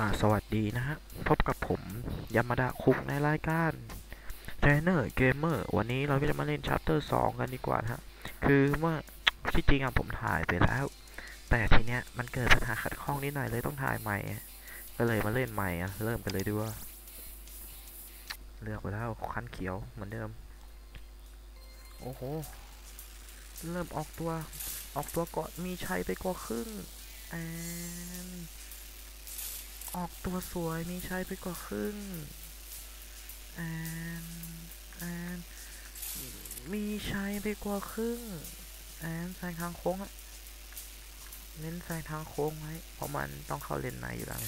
่าสวัสดีนะฮะ พบกับผมยามาดะคุกในรายการ Trainer Gamer วันนี้เราก็จะมาเล่น Chapter 2กันดีกว่าฮะ คือเมื่อที่จริงอะผมถ่ายไปแล้ว แต่ทีเนี้ยมันเกิดปัญหาขัดข้องนิดหน่อยเลยต้องถ่ายใหม่ ก็เลยมาเล่นใหม่อะเริ่มกันเลยดีกว่า เลือกไปแล้วคันเขียวเหมือนเดิม โอ้โห เริ่มออกตัว ออกตัวก่อนมีชัยไปกว่าครึ่งแอน ออกตัวสวยมีชัยไปกว่าครึ่งแอนแอนมีชัยไปกว่าครึ่งแอนแซงทางโค้งอะเน้นแซงทางโค้งไว้เพราะมันต้องเข้าเลนในอยู่แล้ว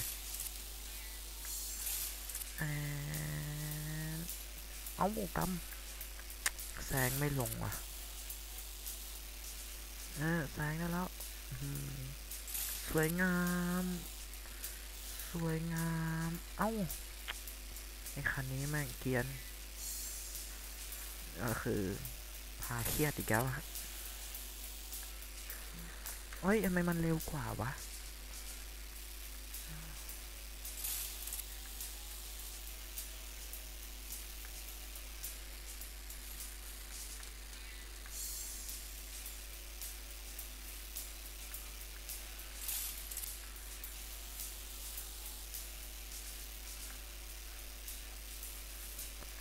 แอนเอาหมูกำแซงไม่ลงว่ะเออแซงได้แล้วสวยงาม สวยงาม เอ้าไอคันนี้แม่งเกรียนก็คือพาเครียดอีกแล้วอะเฮ้ยทำไมมันเร็วกว่าวะ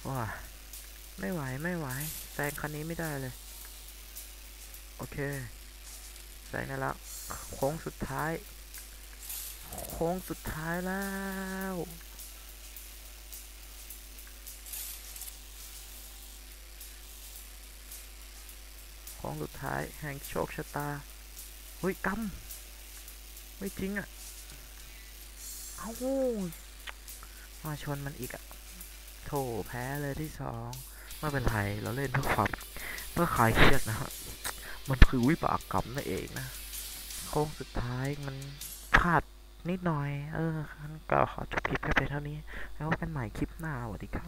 ว้าไม่ไหวไม่ไหวแซงคันนี้ไม่ได้เลย โอเคแซงได้แล้วโค้งสุดท้าย โค้งสุดท้ายแล้วโค้งสุดท้ายแห่งโชคชะตาเฮ้ยกำไม่จริงอะ่ะ เอ้ามาชนมันอีกอะ่ะ โถแพ้เลยที่สองไม่เป็นไรเราเล่นเพื่อความเพื่อคลายเครียดนะฮะมันคือวิบากกรรมนั่นเองนะ โค้งสุดท้ายมันพลาดนิดหน่อย เอองั้นก็ขอจบคลิปแค่เพียงเท่านี้ แล้วพบกันใหม่คลิปหน้าสวัสดีครับ